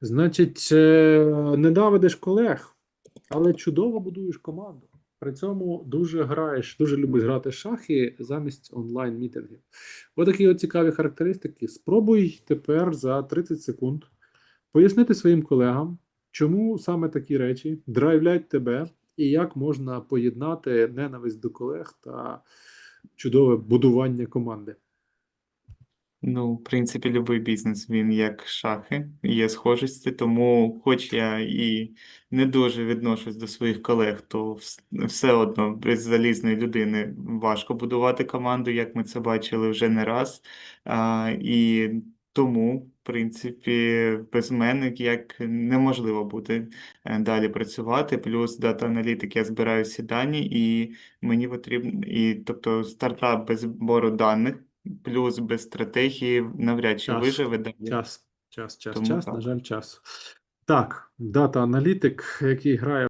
Значить, е, ненавидиш колег, але чудово будуєш команду. При цьому дуже граєш, дуже любиш грати шахи замість онлайн-мітингів. Отакі от цікаві характеристики. Спробуй тепер за 30 секунд пояснити своїм колегам, чому саме такі речі драйвлять тебе, і як можна поєднати ненависть до колег та чудове будування команди. Ну, в принципі, любий бізнес, він як шахи, є схожості, тому хоч я і не дуже відношусь до своїх колег, то все одно без залізної людини важко будувати команду, як ми це бачили вже не раз. А, і тому, в принципі, без мене як неможливо буде е, далі працювати. Плюс дата-аналітик, я збираю всі дані, і мені потрібно, і тобто стартап без збору даних. Плюс без стратегії навряд чи Час. виживе далі. Час, час, час, Тому час, на жаль, час. Так, дата-аналітик, який грає